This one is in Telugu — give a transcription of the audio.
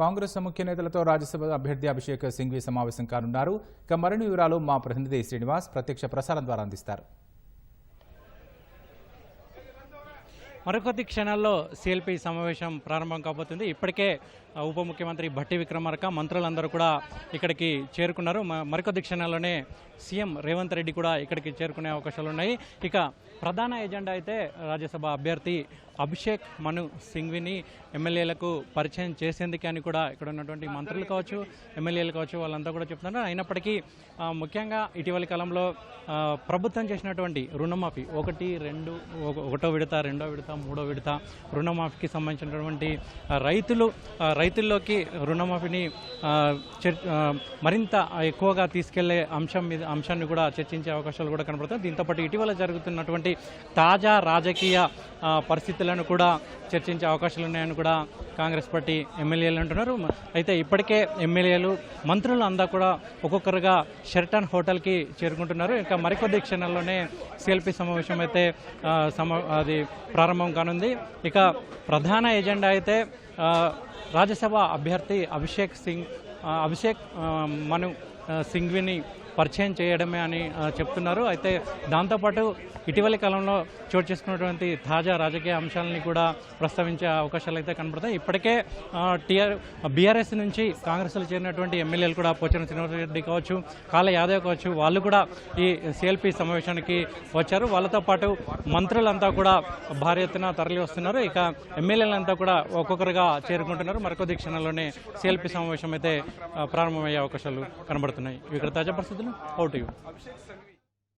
కాంగ్రెస్ ముఖ్య నేతలతో రాజ్యసభ అభ్యర్థి అభిషేక్ సింఘ్వి సమావేశం కానున్నారు. ఇక మరిన్ని వివరాలు మా ప్రతినిధి శ్రీనివాస్ ప్రత్యక్ష ప్రసారం ద్వారా అందిస్తారు. మరికొద్ది క్షణాల్లో సిఎల్పి సమావేశం ప్రారంభం కాబోతుంది. ఇప్పటికే ఉప ముఖ్యమంత్రి భట్టి విక్రమార్క మంత్రులందరూ కూడా ఇక్కడికి చేరుకున్నారు. మరికొద్ది క్షణాల్లోనే సీఎం రేవంత్ రెడ్డి కూడా ఇక్కడికి చేరుకునే అవకాశాలు ఉన్నాయి ఇక ప్రధాన ఎజెండా అయితే రాజ్యసభ అభ్యర్థి అభిషేక్ మను సింఘ్విని ఎమ్మెల్యేలకు పరిచయం చేసేందుకే అని కూడా ఇక్కడ ఉన్నటువంటి మంత్రులు కావచ్చు ఎమ్మెల్యేలు కావచ్చు వాళ్ళంతా కూడా చెప్తున్నారు. అయినప్పటికీ ముఖ్యంగా ఇటీవలి కాలంలో ప్రభుత్వం చేసినటువంటి రుణమాఫీ ఒకటి రెండు ఒక- ఒకటో విడత రెండో విడత మూడో విడత రుణమాఫీకి సంబంధించినటువంటి రైతులు రైతుల్లోకి రుణమాఫీని చర్- మరింత ఎక్కువగా తీసుకెళ్ళే అంశం మీద అంశాన్ని కూడా చర్చించే అవకాశాలు కూడా కనబడుతాయి. దీంతోపాటు ఇటీవల జరుగుతున్నటువంటి తాజా రాజకీయ పరిస్థితులు అంశాలను కూడా చర్చించే అవకాశాలు ఉన్నాయని కూడా కాంగ్రెస్ పార్టీ ఎమ్మెల్యేలు అంటున్నారు. అయితే ఇప్పటికే ఎమ్మెల్యేలు మంత్రులు అందా కూడా ఒక్కొక్కరుగా షెర్టన్ హోటల్కి చేరుకుంటున్నారు. ఇంకా మరికొద్ది క్షణాల్లోనే సిఎల్పి సమావేశం అయితే సమ అది ప్రారంభం కానుంది. ఇక ప్రధాన ఎజెండా అయితే రాజ్యసభ అభ్యర్థి అభిషేక్ సింగ్ అభిషేక్ మను సింఘ్విని పరిచయం చేయడమే అని చెప్తున్నారు. అయితే దాంతోపాటు ఇటీవలి కాలంలో చోటు చేసుకున్నటువంటి తాజా రాజకీయ అంశాలని కూడా ప్రస్తావించే అవకాశాలు అయితే కనబడతాయి. ఇప్పటికే టీఆర్ బీఆర్ఎస్ నుంచి కాంగ్రెస్లో చేరినటువంటి ఎమ్మెల్యేలు కూడా పోచన శ్రీనివాసరెడ్డి కావచ్చు కాళ యాదవ్ కావచ్చు వాళ్ళు కూడా ఈ సిఎల్పి సమావేశానికి వచ్చారు. వాళ్ళతో పాటు మంత్రులంతా కూడా భారీ ఎత్తున తరలి వస్తున్నారు. ఇక ఎమ్మెల్యేలంతా కూడా ఒక్కొక్కరుగా చేరుకుంటున్నారు. మరికొద్ది క్షణంలోనే సిఎల్పి సమావేశం అయితే ప్రారంభమయ్యే అవకాశాలు కనబడుతున్నాయి. ఇక్కడ తాజా పరిస్థితులు. How to you.